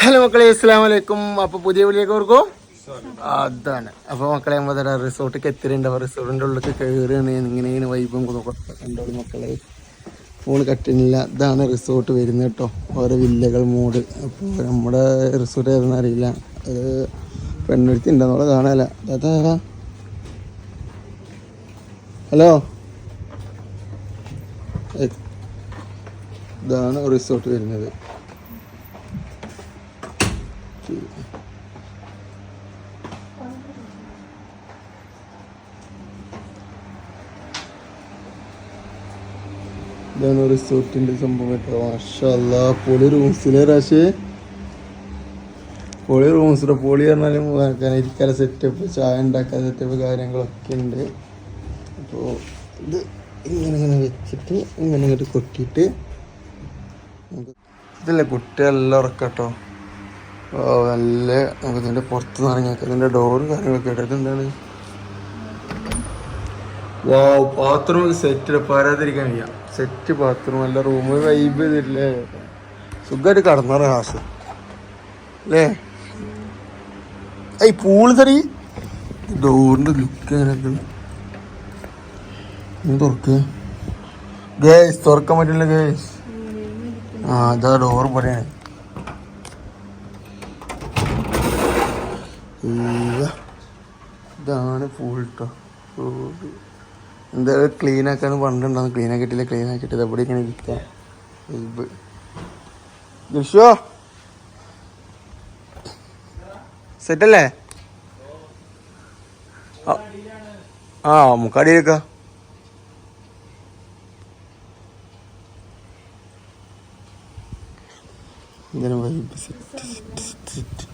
Hello മക്കളെ അസ്സാം വലൈക്കും അപ്പൊ പുതിയ വിളിയൊക്കെ ഓർക്കോ. അതാണ്. അപ്പൊ മക്കളെ നമ്മൾ റിസോർട്ടിലേക്ക് എത്തിയിട്ടുണ്ട്. റിസോർട്ടിന്റെ ഉള്ളിലേക്ക് കയറുകയാണ് ഇങ്ങനെ വൈബും കണ്ടോളൂ മക്കളെ. ഫോൺ കട്ടുന്നില്ല ഇതാണ് റിസോർട്ട് വരുന്നത് കേട്ടോ. ഓരോ വില്ലകൾ മൂട് അപ്പോൾ നമ്മുടെ റിസോർട്ട് ഏതെന്ന് അറിയില്ല. അത് പെണ്ണുരുത്തി ഉണ്ടെന്നുള്ള കാണാല അതാ ഹലോ. ഇതാണ് റിസോർട്ട് വരുന്നത്. ഇതാണ് റിസോർട്ടിന്റെ സംഭവം കേട്ടോ. മാഷല്ല പൊളി റൂംസിലെ രാശി? പൊളി റൂംസിലെ പൊളി പറഞ്ഞാലും ഇരിക്കാൻ സെറ്റപ്പ് ചായ ഉണ്ടാക്കാൻ സെറ്റപ്പ് കാര്യങ്ങളൊക്കെ ഉണ്ട്. അപ്പോൾ ഇത് ഇങ്ങനെ ഇങ്ങനെ വെച്ചിട്ട് ഇങ്ങനെ ഇങ്ങോട്ട് കൊട്ടിയിട്ട് ഇതല്ലേ കുട്ടിയെല്ലാം ഉറക്കട്ടോ. നല്ല നമുക്ക് ഇതിന്റെ പുറത്ത് നിന്ന് ഇറങ്ങിയൊക്കെ ഇതിന്റെ ഡോറും കാര്യങ്ങളൊക്കെ ഇതെന്താണ് വാ ബാത്റൂം സെറ്റ് പാരാതിരിക്കാൻ വയ്യ. സെറ്റ് ബാത്റൂം നല്ല റൂം വൈബ് ചെയ്തില്ലേ സുഖമായിട്ട് കടന്നറ ഹാസ് അല്ലേ? ഈ പൂൾ തറി ഡോറിന്റെ ലുക്ക് എങ്ങനെയൊക്കെ തുറക്ക് ഗേസ് തുറക്കാൻ പറ്റില്ല ഗേസ് ആ ഇതാ ഡോർ പറയാണ് ഇതാണ് ഫുൾ കേട്ടോ എന്താ ക്ലീൻ ആക്കാൻ പണ്ടുണ്ടാവും ക്ലീൻ ആക്കിയിട്ടില്ല ക്ലീൻ ആക്കിയിട്ട് എവിടെ ഇങ്ങനെ ഇരിക്കാം. സെറ്റല്ലേ? ആ മുക്കാടി ഇങ്ങനെ സെറ്റ് സെറ്റ്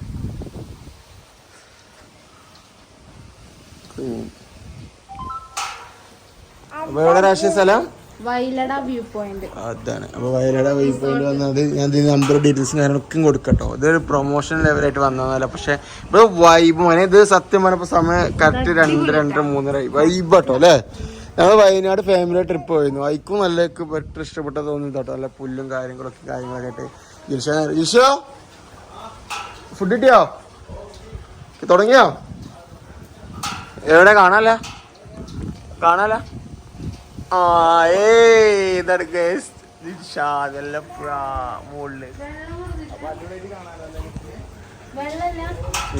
അപ്പൊ എവിടെ രാഷ്ട്രീയ സ്ഥലം? Vayalada view point. അതാണ്. അപ്പോൾ വയലട വ്യൂ പോയിന്റ് വന്നത് ഞാൻ ഇതിന് നമ്പർ ഡീറ്റെയിൽസും കാര്യങ്ങളൊക്കെ കൊടുക്കട്ടോ. ഇതൊരു പ്രൊമോഷൻ ലെവലായിട്ട് വന്നതല്ല. പക്ഷെ ഇപ്പോൾ വൈബ് മോനെ ഇത് സത്യം പറഞ്ഞപ്പോൾ സമയം കറക്റ്റ് രണ്ട് രണ്ടര മൂന്നര വൈബ് കേട്ടോ അല്ലേ? ഞങ്ങൾ വയനാട് ഫാമിലി ട്രിപ്പ് പോയിരുന്നു. ഐക്കും നല്ല ബെറ്റർ ഇഷ്ടപ്പെട്ട തോന്നി കേട്ടോ നല്ല പുല്ലും കാര്യങ്ങളൊക്കെ കാര്യങ്ങളൊക്കെ ആയിട്ട് ജിഷോ ജിൽഷോ ഫുഡ് കിട്ടിയോ? തുടങ്ങിയോ? എവിടെ കാണാല കാണാല ആ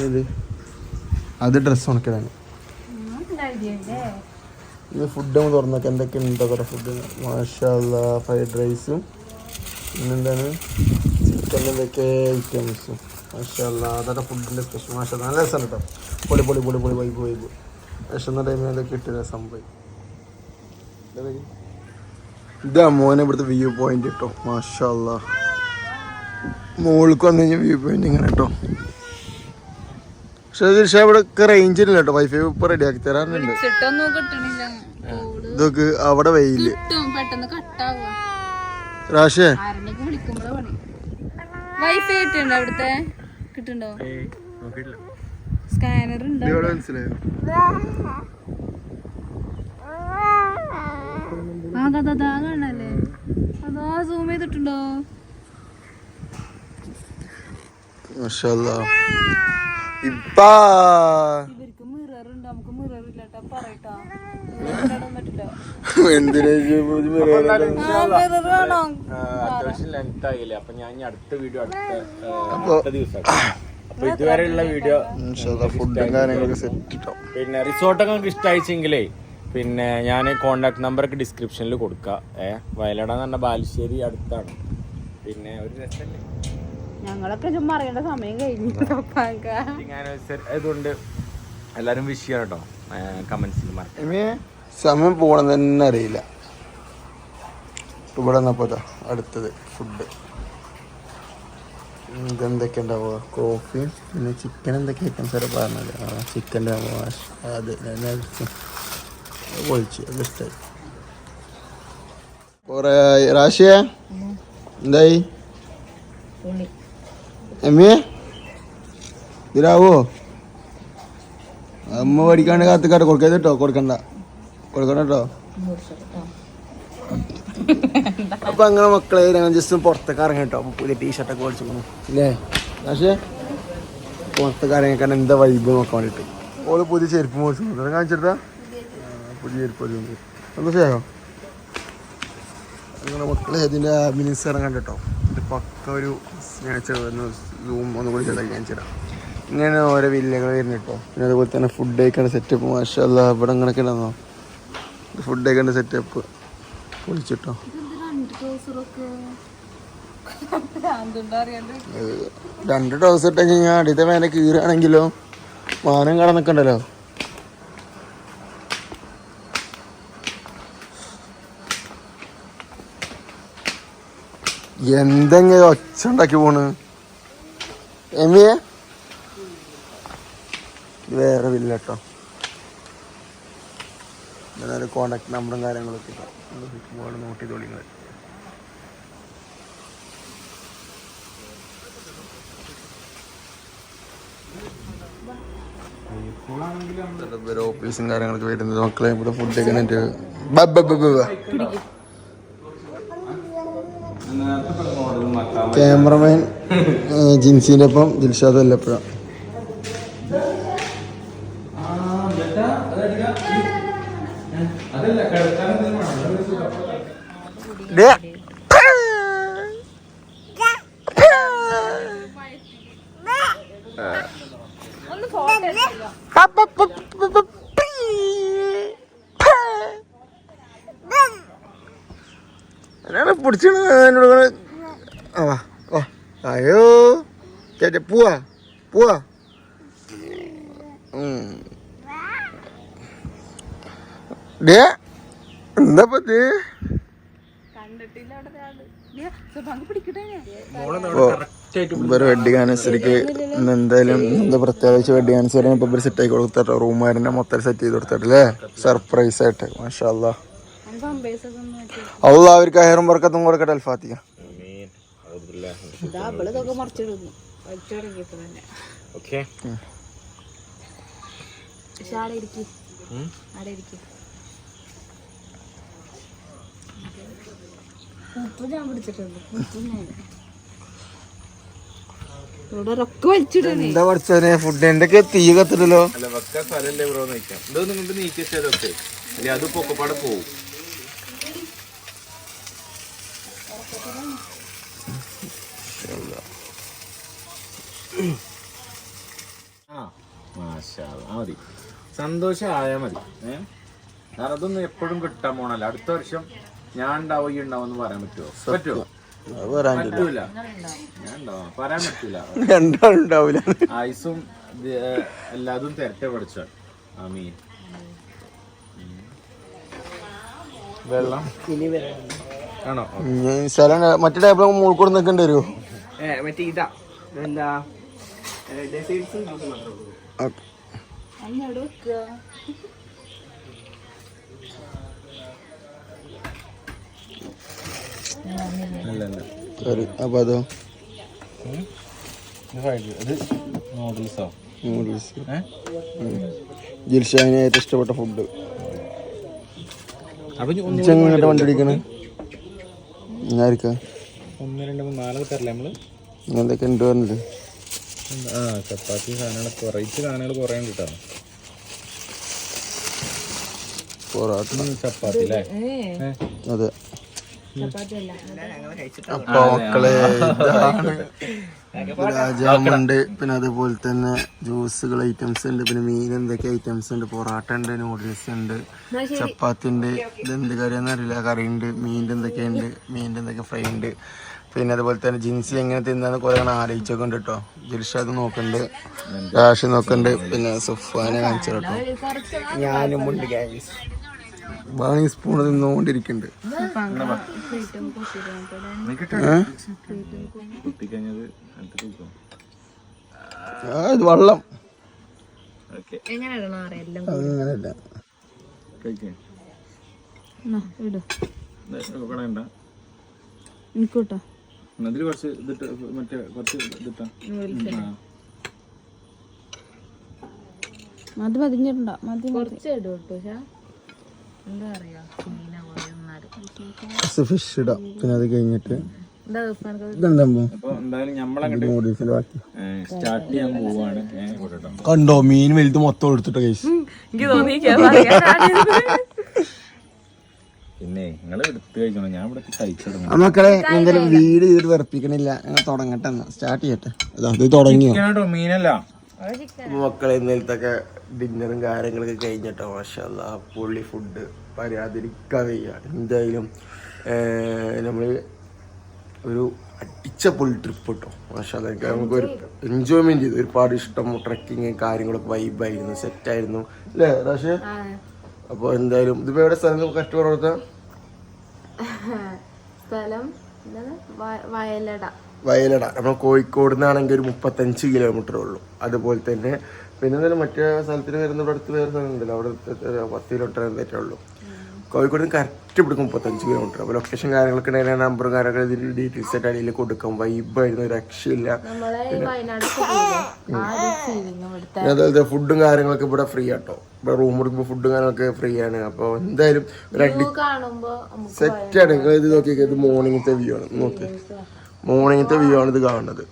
ഏത്? അത് ഡ്രസ് ഉണക്കലാണ്. ഇത് ഫുഡ് നമ്മൾ തുറന്നൊക്കെ. എന്തൊക്കെ ഉണ്ടോ കുറേ ഫുഡ് മാഷാ ഫ്രൈഡ് റൈസും പിന്നെന്താണ്? ചിക്കൻ എന്തൊക്കെ ഐറ്റംസും മാഷാ അതൊക്കെ ഫുഡിന്റെ സ്പെഷ്യൽ മാഷാ നല്ല രസമാണ് കേട്ടോ പൊളി പൊളി പൊളി പൊളി വൈബ് വൈബ് വിശന്ന ടൈമിൽ അതൊക്കെ ഇട്ട് രസം പോയി ഇതാ. മോനെ ഇവിടുത്തെ വ്യൂ പോയിന്റ് കേട്ടോ മാഷല്ല. മോൾക്ക് വന്നു കഴിഞ്ഞാൽ വ്യൂ പോയിന്റ് ഇങ്ങനെ കേട്ടോ പക്ഷേ പക്ഷെ അവിടെ ഒക്കെ റേഞ്ച് ഇല്ല കേട്ടോ വൈഫൈ ഇപ്പൊ റെഡി ആക്കി തരാറുണ്ട്. ഇതൊക്കെ അവിടെ വെയിൽ. കിട്ടും. പെട്ടെന്ന് കട്ടാവുക. രാശേ വൈഫൈ കിട്ടുന്നുണ്ടോ അവിടുത്തെ? കിട്ടുന്നുണ്ടോ സ്കാനർ ഉണ്ട് ഇവിടെ മനസ്സിലായോ ആ അതാ അതാ കാണല്ലേ? അതാ സൂം ചെയ്തിട്ടുണ്ടോ? ഇപ്പാ. അത്യാവശ്യം ലെങ്ത് ആയില്ലേ? അപ്പൊ ഞാൻ ഇനി അടുത്ത വീഡിയോ അടുത്ത ദിവസം അപ്പൊ ഇതുവരെയുള്ള വീഡിയോ ഫുഡും കാര്യങ്ങളൊക്കെ സെറ്റ് പിന്നെ റിസോർട്ടൊക്കെ നമുക്ക് ഇഷ്ടമായിച്ചെങ്കിലേ പിന്നെ ഞാൻ കോണ്ടാക്ട് നമ്പറൊക്കെ ഡിസ്ക്രിപ്ഷനിൽ കൊടുക്കാം. ഏ വയലട എന്ന് പറഞ്ഞ ബാലുശ്ശേരി അടുത്താണ്. പിന്നെ ഒരു രസമല്ലേ ഞങ്ങളൊക്കെ ചുമ്മാ അറിയേണ്ട സമയം കഴിഞ്ഞു. തൊപ്പാക്ക എല്ലാരും വിഷ് ചെയ്യണം കേട്ടോ കമന്റ്സിൽ സമയം പോകണം തന്നെ അറിയില്ല. ഇപ്പൊ ഇവിടെ വന്നപ്പോ അടുത്തത് ഫുഡ് ഇതെന്തൊക്കെ ഉണ്ടാവുക? കോഫി പിന്നെ ചിക്കൻ എന്തൊക്കെ ഐറ്റംസ് വരെ പറഞ്ഞത്? ആ ചിക്കന്റെ അടിച്ചു. അത് പൊളിച്ചു അത് ഇഷ്ടമായി കുറേ രാശിയ എന്തായി? എമ്മിയെ ഇതിലാവോ അമ്മ പഠിക്കാണ്ട് കാത്തിക്കാട്ടെ കൊടുക്കരുത് കേട്ടോ കൊടുക്കണ്ട. കൊടുക്കണ്ട കേട്ടോ അപ്പൊ അങ്ങനെ മക്കളെ ഞങ്ങൾ ജസ്റ്റ് പുറത്തേക്ക് ഇറങ്ങി കേട്ടോ അപ്പൊ പുതിയ ടീഷർട്ടൊക്കെ മേടിച്ചു അല്ലേ പക്ഷേ പുറത്തേക്ക് ഇറങ്ങിക്കാൻ എന്താ വൈബ് നോക്കാൻ വേണ്ടിട്ട്. ഓൾ പുതിയ ചെരുപ്പ് മോശം കാണിച്ചിട്ടാ പുതിയ ചെരുപ്പ് എന്താ സന്തോഷമായോ അങ്ങനെ മക്കളെ ഇതിന്റെ ഇറങ്ങാൻ കേട്ടോ. ഇത് പക്ക ഒരു ഞാൻ സൂം ഒന്നുകൂടി ചെറുതായി കാണിച്ചു തരാം ഇങ്ങനെ ഓരോ വില്ലകൾ വരുന്നു കേട്ടോ. പിന്നെ അതുപോലെ തന്നെ ഫുഡ് കഴിക്കേണ്ട സെറ്റപ്പ് മാഷല്ല ഇവിടെ അങ്ങനെയൊക്കെ ഉണ്ടെന്നോ ഫുഡ് കഴിക്കേണ്ട സെറ്റപ്പ് പൊളിച്ചിട്ടോ രണ്ട് ഡോസ് ഇട്ട് കഴിഞ്ഞാൽ അടിയത്തെ മേലെ കീറുകയാണെങ്കിലോ മാനം കട നിൽക്കണ്ടല്ലോ എന്തെങ്കിലും ഒച്ച ഉണ്ടാക്കി പോണ്. എമ്മിയെ വേറെ വില്ല കേട്ടോ എന്നാലും കോണ്ടാക്ട് നമ്പറും കാര്യങ്ങളൊക്കെ ഇട്ടോ നോട്ട് ചെയ്ത് വിളിക്കുന്നത്. ഓഫീസും കാര്യങ്ങളൊക്കെ വരുന്നത് മക്കളെ ഇവിടെ ഫുഡ് കഴിക്കാനായിട്ട് ക്യാമറമാൻ ജിൻസിന്റെ ഒപ്പം ദിൽഷാദ് വല്ലപ്പുഴ. പിടിച്ചാണ് എന്നോട് ആ അയ്യോ. ചേട്ടാ പോവാ പോവാ. ഡേ എന്താ പറ്റി ഇവർ വെഡിങ് ആനിവേഴ്സറിക്ക് എന്തായാലും എന്താ പ്രത്യേകിച്ച് വെഡിങ് ആനിവേഴ്സറി ഇപ്പൊ ഇവർ സെറ്റ് ആക്കി കൊടുത്തിട്ടോ റൂമാരിനെ മൊത്തം സെറ്റ് ചെയ്ത് കൊടുത്തിട്ടില്ലേ സർപ്രൈസ് ആയിട്ട് മാഷാ അല്ല. അവർക്ക് ഹെയറും വർക്കത്തും കൊടുക്കട്ടെ തന്നെ. ഓക്കെ. ആടെ ഇരിക്കും. ആടെ ഇരിക്കും. എന്താ പഠിച്ചോനെ ഫുഡ് എന്തൊക്കെ തീ കത്തില്ലല്ലോ അല്ല വെക്കാൻ സ്ഥലല്ലേ ബ്രോ നിൽക്കാം ഇതൊന്നും കൊണ്ട് നീക്കിച്ചതൊക്കെ അല്ലെ അത് പൊക്കപ്പാടെ പോവും. ആ മതി. ഏഹ് മതി. ഏ? കാരണം അതൊന്നും എപ്പോഴും കിട്ടാൻ പോണല്ലോ. അടുത്ത വർഷം ഞാൻ ഉണ്ടാവും ഈ ഉണ്ടാവും എന്ന് പറയാൻ പറ്റുമോ പറ്റുമോ പറ്റൂല. ഞാൻ ഉണ്ടാവാം പറയാൻ പറ്റൂല. രണ്ടാളുണ്ടാവില്ല ആയുസും ഇത്, ഏ, എല്ലാതും തിരട്ടെ പഠിച്ചോ? ആമീൻ. വെള്ളം? ആണോ? സ്ഥലം മറ്റേ ടേബിൾ മുകളിൽ കൂടെ നിൽക്കേണ്ടി വരുമോ മറ്റേ ഇതാ. എന്താ മാത്രമേ ഉള്ളൂ. അല്ലല്ല സോറി അപ്പൊ അതോ? നൂഡിൽസോ ജിൽഷാന് ഏറ്റവും ഇഷ്ടപ്പെട്ട ഫുഡ് ചെങ്ങോട്ട് വണ്ടി അടിക്കണേ ആർക്കാ ഒന്ന് രണ്ട് മൂന്ന് നാല് തരല്ലേ നമ്മൾ? എന്തൊക്കെ ഉണ്ട് പറഞ്ഞിട്ട് ആ ചപ്പാത്തി സാധനങ്ങൾ കുറേച്ച് സാധനങ്ങൾ കുറേ ഉണ്ട് കേട്ടോ. പൊറോട്ട. ചപ്പാത്തി അല്ലേ? അതെ. അപ്പൊ രാജാമുണ്ട്. പിന്നെ അതുപോലെ തന്നെ ജ്യൂസുകൾ ഐറ്റംസ് ഉണ്ട്. പിന്നെ മീൻ എന്തൊക്കെ ഐറ്റംസ് ഉണ്ട്? പൊറോട്ട ഉണ്ട് നൂഡിൽസ് ഉണ്ട് ചപ്പാത്തി ഉണ്ട്. എന്ത് കറിയാന്ന് അറിയില്ല. കറി ഉണ്ട് മീനിന്റെ എന്തൊക്കെ ഉണ്ട് മീനിന്റെ എന്തൊക്കെ ഫ്രൈ ഉണ്ട്. പിന്നെ അതുപോലെ തന്നെ ജിൻസി എങ്ങനെ തിന്നാന്ന് കുറെ ആലോചിച്ചൊക്കെ ഉണ്ട് കേട്ടോ ജിൽഷാദ് നോക്കുന്നുണ്ട് രാഷി നോക്കുന്നുണ്ട് പിന്നെ സുഫാനെ കാണിച്ചു കേട്ടോ ഞാനും ഉണ്ട് ഗായ്സ് വാങ്ങി സ്പൂൺ തിന്നുകൊണ്ടിരിക്കുന്നുണ്ട് ഇത് വെള്ളം. ഓക്കെ. എങ്ങനെ ഇടണം അറിയാം അങ്ങനെയല്ല. എനിക്കോട്ടോ. കുറച്ച് ഇതിട്ട് മറ്റേ കുറച്ച് ഇതിട്ടാ. മതി പതിഞ്ഞിട്ടുണ്ടോ മതി കുറച്ച് ഇടും കേട്ടോ എന്താ പറയാ മീന കുറേ ഫിഷ് ഇടാം. പിന്നെ അത് കഴിഞ്ഞിട്ട് എന്താ കണ്ടോ മീൻ വലുത് മൊത്തം എടുത്തിട്ട് കേസ് എനിക്ക് പിന്നെ നിങ്ങൾ എടുത്തു ഞാൻ ഇവിടെ കഴിച്ചിടുന്നു മക്കളെ എന്തായാലും വീട് ചെയ്ത് വെറുപ്പിക്കണില്ല. ഞങ്ങൾ തുടങ്ങട്ടെ സ്റ്റാർട്ട് ചെയ്യട്ടെ. അതാ ഇത് തുടങ്ങിയോ? കേട്ടോ മീനല്ല. മക്കളെ ഇന്നലത്തൊക്കെ ഡിന്നറും കാര്യങ്ങളൊക്കെ കഴിഞ്ഞിട്ടോ മാഷല്ല പുള്ളി ഫുഡ് പരാതിരിക്കാൻ വയ്യ. എന്തായാലും നമ്മൾ ഒരു അടിച്ച പുള്ളി ട്രിപ്പ് കിട്ടോ മാഷല്ല നമുക്ക് ഒരു എൻജോയ്മെന്റ് ചെയ്തു. ഒരുപാട് ഇഷ്ടം ട്രക്കിങ് കാര്യങ്ങളൊക്കെ വൈബായിരുന്നു സെറ്റായിരുന്നു അല്ലേ പക്ഷേ അപ്പോൾ എന്തായാലും ഇതിപ്പോ എവിടെ സ്ഥലം പറഞ്ഞാൽ സ്ഥലം വയലട. വയലട. നമ്മൾ കോഴിക്കോട് നിന്നാണെങ്കിൽ ഒരു മുപ്പത്തഞ്ച് കിലോമീറ്റർ ഉള്ളൂ. അതുപോലെ തന്നെ പിന്നെ എന്തായാലും മറ്റേ സ്ഥലത്തിന് വരുന്ന ഇവിടെ അടുത്ത് വേറെ സ്ഥലം ഉണ്ടല്ലോ. അവിടെ പത്ത് കിലോമീറ്റർ എന്തൊക്കെ ഉള്ളൂ. കോഴിക്കോട് നിന്ന് കറക്റ്റ് ഇവിടേക്ക് മുപ്പത്തഞ്ച് കിലോമീറ്റർ അപ്പോൾ ലൊക്കേഷൻ കാര്യങ്ങളൊക്കെ ഉണ്ടെങ്കിൽ നമ്പറും കാര്യങ്ങൾ ഇതിൽ ഡീറ്റെയിൽസ് ആയിട്ട് അടിയിൽ കൊടുക്കും. വൈബായിരുന്നു രക്ഷയില്ല. അതുപോലെ ഫുഡും കാര്യങ്ങളൊക്കെ ഇവിടെ ഫ്രീ ആട്ടോ. ഇവിടെ റൂം എടുക്കുമ്പോൾ ഫുഡും കാര്യങ്ങളൊക്കെ ഫ്രീ ആണ്. അപ്പോൾ എന്തായാലും ഒരു ആണ്. സെറ്റാണ് നിങ്ങൾ ഇത് നോക്കിയൊക്കെ ഇത് മോർണിംഗത്തെ വ്യൂ ആണ്. നോക്കി. മോർണിംഗത്തെ വ്യൂ ആണ് ഇത് കാണുന്നത്.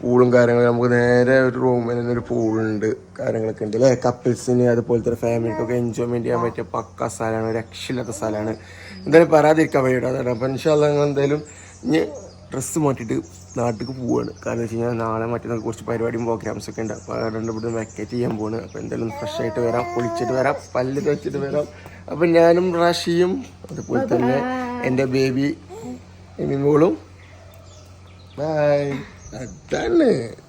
പൂളും കാര്യങ്ങളും നമുക്ക് നേരെ ഒരു റൂമിൽ തന്നെ ഒരു പൂളുണ്ട് കാര്യങ്ങളൊക്കെ ഉണ്ട് അല്ലേ? കപ്പിൾസിന് അതുപോലെ തന്നെ ഫാമിലിക്കൊക്കെ എൻജോയ്മെന്റ് ചെയ്യാൻ പറ്റിയ പക്ക സ്ഥലമാണ് രക്ഷയില്ലാത്ത സ്ഥലമാണ്. എന്തായാലും പറയാതിരിക്കാൻ വഴിയുടെ. അപ്പൊ ഇൻഷാല്ല എന്തായാലും ഇനി ഡ്രസ്സ് മാറ്റിയിട്ട് നാട്ടിലേക്ക് പോവുകയാണ് കാരണം വെച്ച് കഴിഞ്ഞാൽ നാളെ മറ്റന്നാൾ കുറച്ച് പരിപാടിയും പ്രോഗ്രാംസ് ഒക്കെ ഉണ്ട്. അപ്പോൾ അതുകൊണ്ട് ഇവിടെ വെക്കേറ്റ് ചെയ്യാൻ പോവാണ്. അപ്പോൾ എന്തായാലും ഫ്രഷ് ആയിട്ട് വരാം. കുളിച്ചിട്ട് വരാം. പല്ല് തേച്ചിട്ട് വരാം. അപ്പം ഞാനും റാഷിയും അതുപോലെ തന്നെ എന്റെ ബേബി എമിമോളും ബൈ അതാണ്.